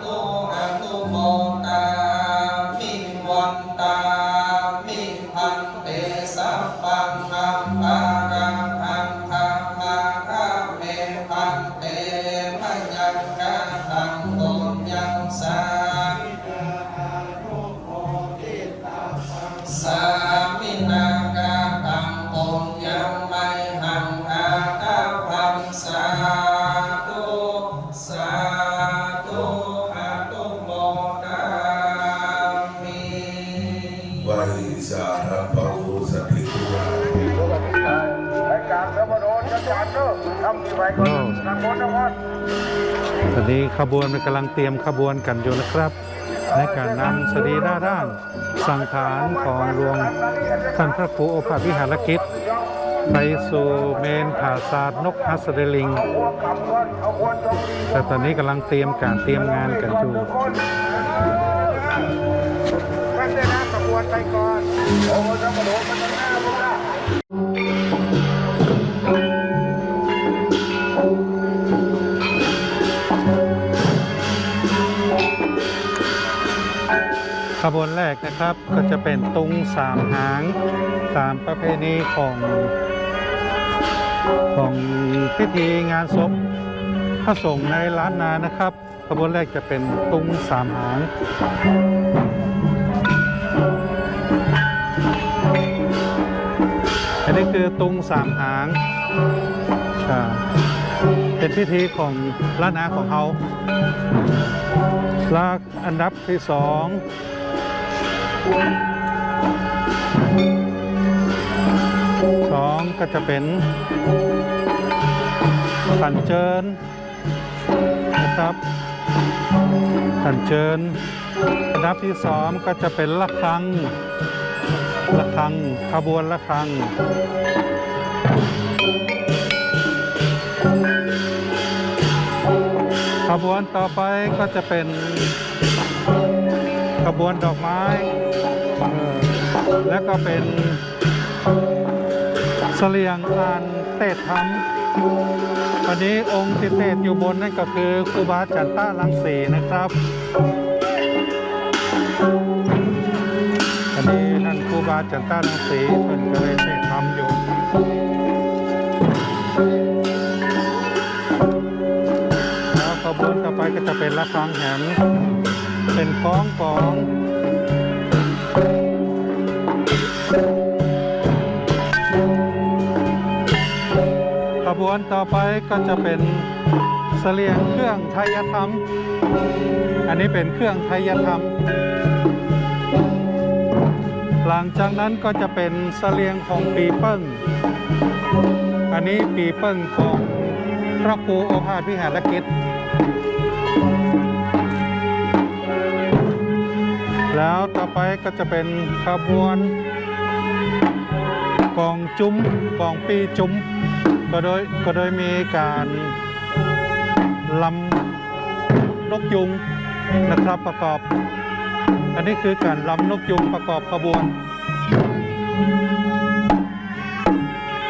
ตุอะตุโมตา วัยสาระปะโอสติตุลารายการเสือมาโดนจัดการเด้อทำที่ไปก่อนทางบนนครตอนนี้ขบวนกำลังเตรียมขบวนกันอยู่นะครับในการนำสรีระร่างสังขารของหลวงท่านพระครูโอภาสวิหารกิจ ไปสู่เมนผาศาสตร์นกฮัสเดลิง แต่ตอนนี้กำลังเตรียมการเตรียมงานกันอยู่ ก่อนโอ้โหเสือมาโดนมันจะหน้าพวกเราขบวนแรกนะครับก็จะเป็นตุงสามหางตามประเพณีของของพิธีงานศพพระสงฆ์ในล้านนานะครับขบวนแรกจะเป็นตุงสามหาง นนี้คือตุงสามหางอ่เป็นพิธีของล้านนาของเขาลากอันดับที่สองสองก็จะเป็นขันเจิญนะครับขันเจิญอันดับที่สองก็จะเป็นละครัง ละครังขบวนละครังขบวนต่อไปก็จะเป็นขบวนดอกไม้ แล้วก็เป็นเสลียงอานเตศธรรมวันนี้องค์ที่เตศอยู่บนนั่นก็คือครูบาจันต้าลังสีนะครับ บาจันต้าลังสีเพิ่นก็เลยเทศธรรมอยู่แล้วขบวนต่อไปก็จะเป็นระฆังแหมเป็นกองกองขบวนต่อไปก็จะเป็นเสลียงเครื่องไทยธรรม อันนี้เป็นเครื่องไทยธรรม หลังจากนั้นก็จะเป็นเสลียงของปีเปิ้ง อันนี้ปีเปิ้งของพระครูโอภาสวิหารกิจ แล้วต่อไปก็จะเป็นขบวนกองจุ้มกองปีจุ้ม ก็โดยก็โดยมีการลำนกยุงนะครับประกอบ อันนี้คือการลำนกยุงประกอบขบวน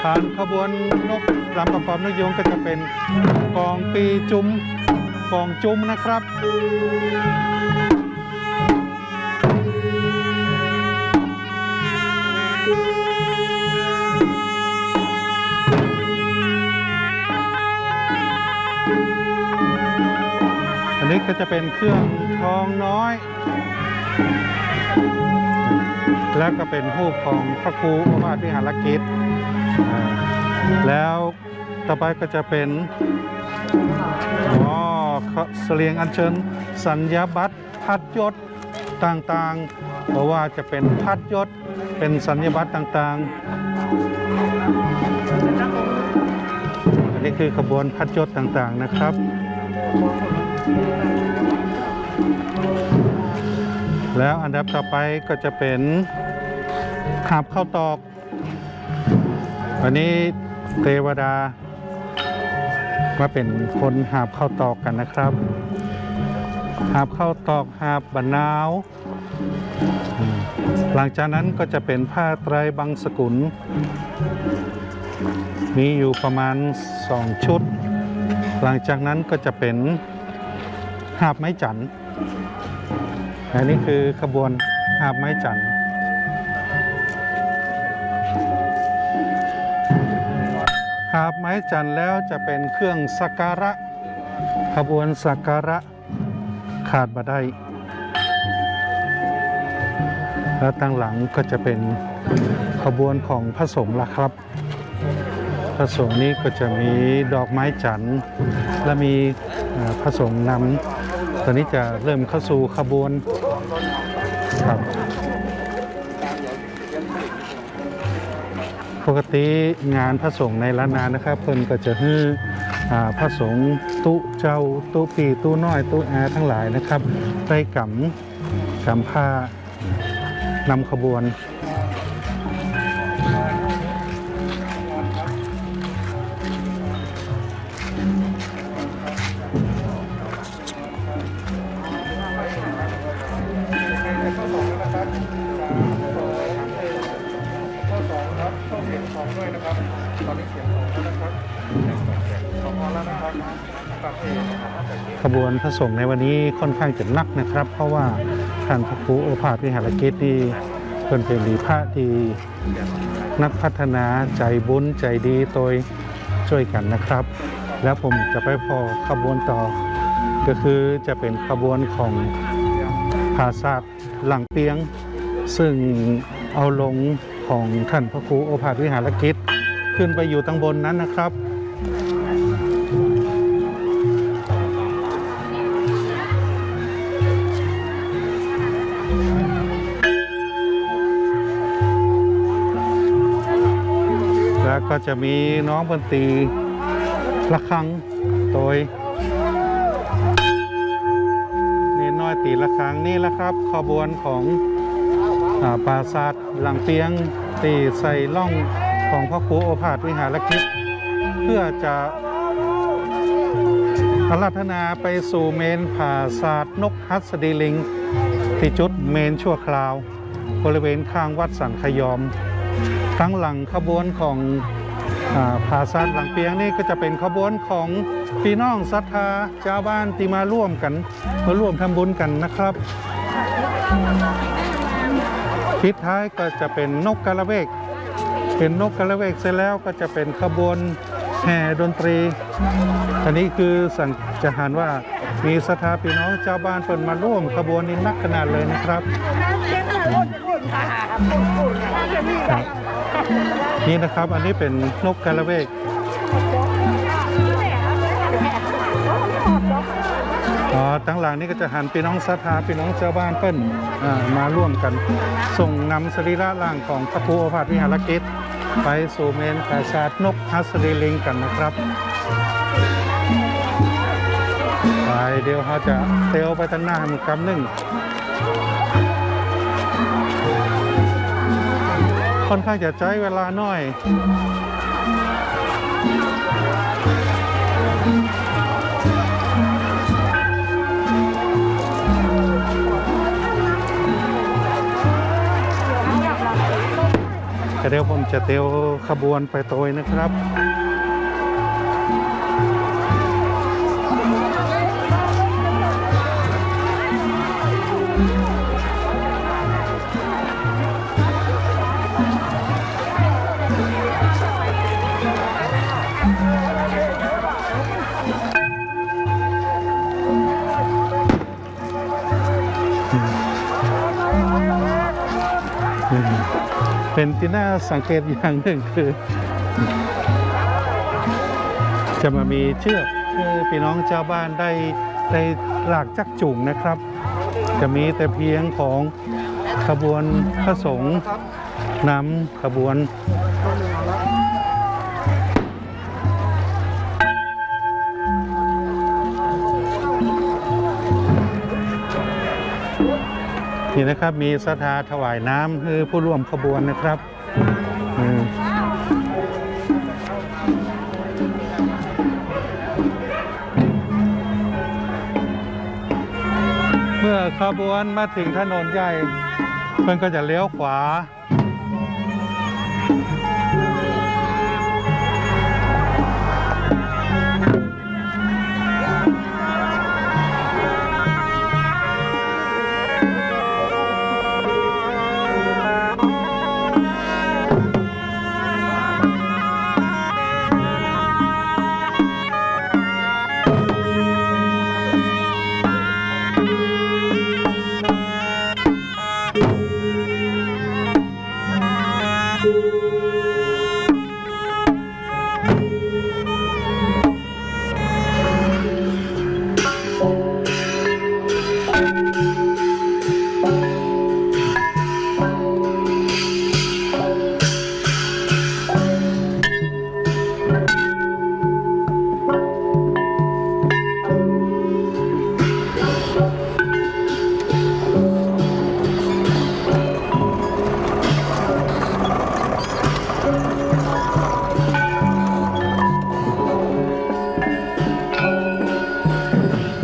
ผ่านขบวนนกลำประกอบนกยุงก็จะเป็นกองปีจุ้มกองจุ้มนะครับ อันนี้ก็จะเป็นเครื่องทองน้อย แล้วก็เป็นรูปของพระครูอุมาวิหารกิจ แล้วต่อไปก็จะเป็นอ๋อเขาเสลียงอัญเชิญสัญญาบัตรพัดยศต่างๆเพราะว่าจะเป็นพัดยศเป็นสัญญาบัตรต่างๆ อันนี้คือขบวนพัดยศต่างๆนะครับ แล้วอันดับต่อไปก็จะเป็นหาบข้าวตอก วันนี้เทวดามาเป็นคนหาบข้าวตอกกันนะครับ หาบข้าวตอกหาบบรรนาว หลังจากนั้นก็จะเป็นผ้าไตรบังสกุล มีอยู่ประมาณสองชุด หลังจากนั้นก็จะเป็นหาบไม้จันทร์ อันนี้คือขบวนหาบไม้จันทร์หาบไม้จันทร์แล้วจะเป็นเครื่องสักการะ ขบวนสักการะขาดบ่ได้แล้วตั้งหลังก็จะเป็นขบวนของพระสงฆ์ละครับ พระสงฆ์นี้ก็จะมีดอกไม้จันทร์และมีพระสงฆ์นำตอนนี้จะเริ่มเข้าสู่ขบวน ครับ ปกติงานพระสงฆ์ในล้านนานะครับ เพิ่นก็จะฮื้อพระสงฆ์ตุเจ้าตุปีตุน้อยตุแอทั้งหลายนะครับ ได้กำกำผ้านำขบวน ขบวนพระสงฆ์ในวันนี้ค่อนข้างจะนักนะครับ เพราะว่าท่านพระครูโอภาสวิหารกิจนี่เพิ่นเป็นดีพระที่นักพัฒนาใจบุญใจดีโดยช่วยกันนะครับ แล้วผมจะไปพอขบวนต่อ ก็คือจะเป็นขบวนของภาษาทหลังเปียง ซึ่งเอาลงของท่านพระครูโอภาสวิหารกิจขึ้นไปอยู่ตั้งบนนั้นนะครับ แล้วก็จะมีน้องดนตรีระฆังโดยเนนน้อยตีระฆังนี่แหละครับ ขบวนของอปราศาสตร์หลังเตียงตีใส่ล่องของพระครูโอภาสวิหารกิจเพื่อจะอารัธนาไปสู่เมนผาศาสตร์นกฮัสดีลิง ที่จุดเมนชั่วคราว บริเวณข้างวัดสันขยอม ทั้งหลังขบวนของอาผาซาดหลังเปียงนี่ก็จะเป็นขบวนของพี่น้องศรัทธาชาวบ้านที่มาร่วมกันมาร่วมทำบุญกันนะครับพิดท้ายก็จะเป็นนกกระเวก เป็นนกกระเวกเสร็จแล้วก็จะเป็นขบวนแห่ดนตรี อันนี้คือสังจะหันว่ามีศรัทธาพี่น้องชาวบ้านเปิดมาร่วมขบวนนี้นักขนาดเลยนะครับ ครับนี่นะครับอันนี้เป็นนกกระเวกอ๋อตั้งหลังนี่ก็จะหันพี่น้องศรัทธาพี่น้องชาวบ้านเปิ้นมาร่วมกัน ส่งนำสรีระร่างของพระครูอภาสวิหารกิจไปสู่เมนปราสาทนกฮัสรีลิงกันนะครับไปเดี๋ยวเขาจะเตลไปทางหน้าอีกคำหนึ่ง ค่อนข้างจะใช้เวลาหน่อยเดี๋ยวผมจะเตียวขบวนไปโตยนะครับ เป็นที่น่าสังเกตอย่างหนึ่งคือ จะมามีเชือกคือพี่น้องชาวบ้านได้ได้หลากจักจุ่งนะครับ จะมีแต่เพียงของขบวนพระสงฆ์นำขบวน นี่นะครับมีสถาถวายน้ำคือผู้ร่วมขบวนนะครับเมื่อขบวนมาถึงถนนใหญ่เพื่อนก็จะเลี้ยวขวา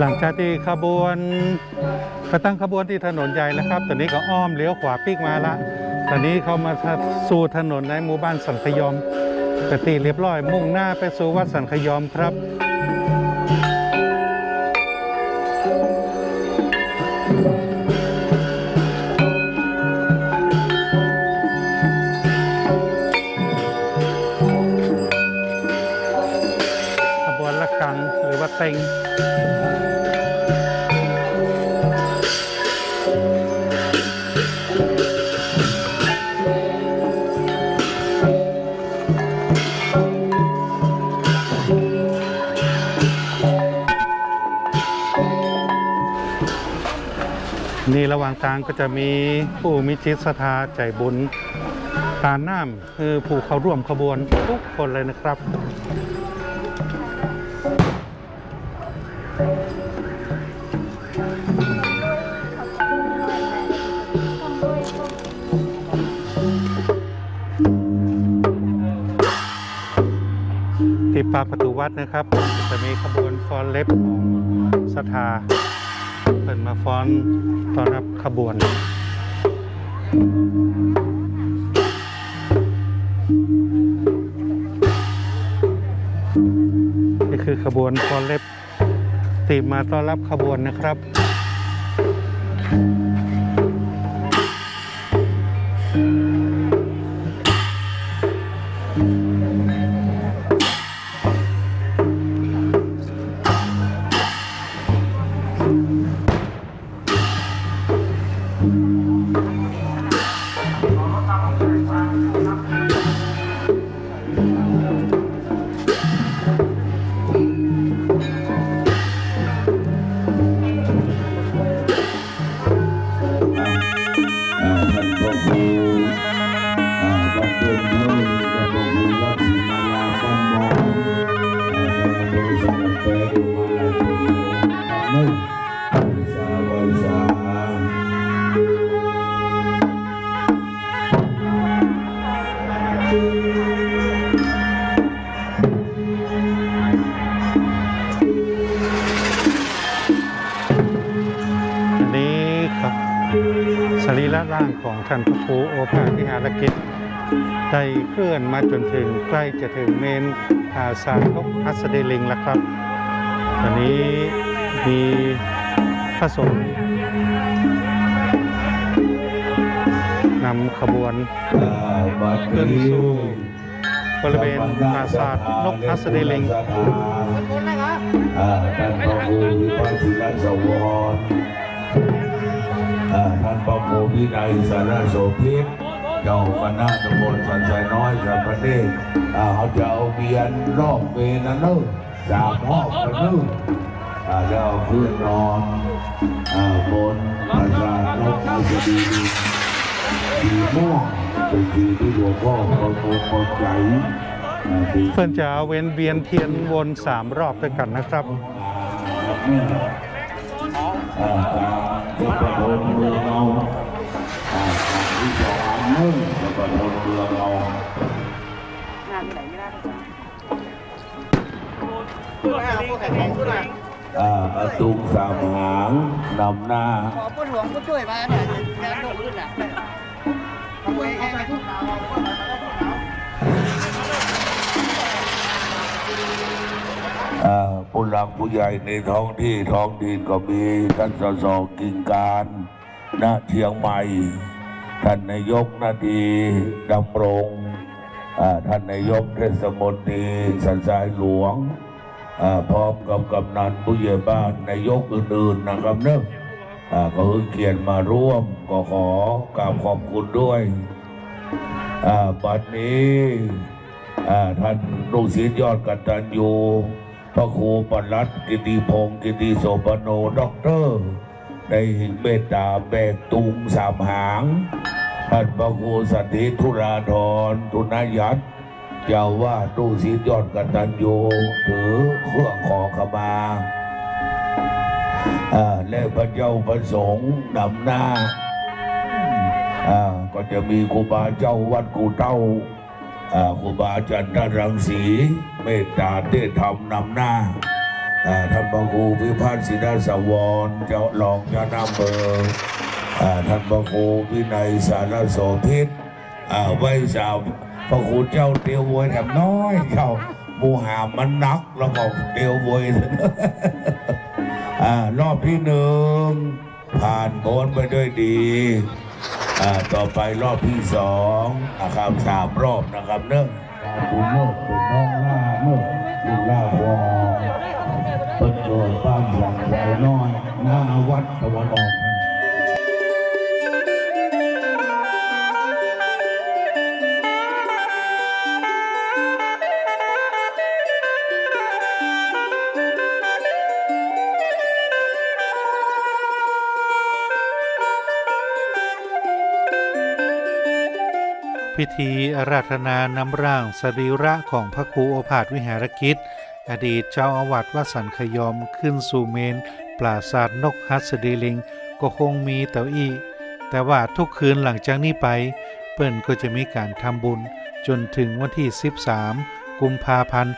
หลังจากที่ขบวนไปตั้งขบวนที่ถนนใหญ่แล้วครับ ตอนนี้ก็อ้อมเลี้ยวขวาปีกมาละ ตอนนี้เขามาสู่ถนนในหมู่บ้านสันขยอมกตีเรียบร้อย มุ่งหน้าไปสู่วัดสันขยอมครับขบวนละกังหรือว่าเต็ง ระหว่างทางก็จะมีผู้มิจิตศรัทธาใจบุญตาน้ำคือผู้เข้าร่วมขบวนทุกคนเลยนะครับที่ปากประตูวัดนะครับ จะมีขบวนฟอนเล็บของศรัทธา เปิดมาฟ้อนต้อนรับขบวนนี่คือขบวนฟ้อนเล็บตีมมาต้อนรับขบวนนะครับ ร่างของท่านพระครูโอภาสวิหารกิจได้เคลื่อนมาจนถึงใกล้จะถึงเมนอาสารนกอัสเดลิงแล้วครับ ตอนนี้มีพระสงฆ์นำขบวนขึ้นสู่บริเวณปราสาทนกอัสเดลิงท่านพระครูวิพัฒน์ศิลสวร ท่านพระครูวินัยสารโสภิตเจ้าคณะตำบลสันทรายน้อยสันประเทศอ่าเขาจะเอาเบียนรอบเวนันเนอะจากรอบกันเนอะอ่าแล้วเอาขึ้นนอนอ่าบนปราสาทนกอัสเดลิงสีม่วงเป็นสีที่หลวงพ่อประโมทคนใจอ่าสีเพื่อนจะเว้นเวียนเทียนวนสามรอบด้วยกันนะครับ อ่าตามจะประโมทเมืองเราอ่าตามที่สองนึ่งจะประโมทเมืองเราอ่าประตูสามหางนำหน้าขอผู้หลวงผู้ช่วยมาเนี่ยงานโดดขึ้นอะขโมยให้ทุกหนาวอ่า ผู้หลักผู้ใหญ่ในท้องที่ท้องดินก็มีท่านสสกิ่งการณเชียงใหม่ ท่านนายกนาดีดำรงท่านนายกเทศมนตรีสันทรายหลวงพร้อมกับกำนันผู้ใหญ่บ้านนายกอื่นๆนะครับเนอะก็คือเกียรติมาร่วมก็ขอกราบขอบคุณด้วยบัดนี้ท่านลูกศิษย์ยอดกัตัญญู พระครูปลัดกิติพงศ์กิติโสปโนด็อกเตอร์ได้เมตตาแบกตุงสามหางท่านพระครูสันติธุราธรทุนยัตเจ้าว่าสลูกศิษย์ยอดกัตัญญูถือเครื่องขอขมาอ่าและพระเจ้าประสงค์นำหน้าอ่าก็จะมีครูบาเจ้าวัดกูเต้า ครูบาอาจารย์ท่านรังสีเมตตาเทศธรรมนำหน้าอาท่านพระครูพิพัฒน์ศินสวรเจ้ารองเจ้าหน้าเบอร์อาท่านพระครูวินัยสารโสพิษอ่าไว้สาวพระครูเจ้าเตียวโวยแถมน้อยเจ้ามูหามันนักแล้วก็เตียวโวยอ่ารอบที่หนึ่งผ่านพ้นไปด้วยดี ต่อไปรอบที่สองนะครับสามรอบนะครับเนื่องคุณโมกเป็นน้องล่าเมื่อคุณล่าวอเปิดโดยบ้านหลังใจน้อยหน้าวัดตะวันออก พิธีอาราธนานำร่างสรีระของพระครูโอภาสวิหารกิจ อดีตเจ้าอาวาสวัดสันขยอมขึ้นสู่เมน ปราสาทนกฮัสดีลิง ก็คงมีเต้าอี้ แต่ว่าทุกคืนหลังจากนี้ไป เปิ้นก็จะมีการทำบุญ จนถึงวันที่ 13 กุมภาพันธ์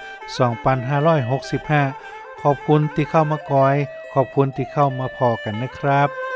2565 ขอบคุณที่เข้ามากอย ขอบคุณที่เข้ามาพอกันนะครับ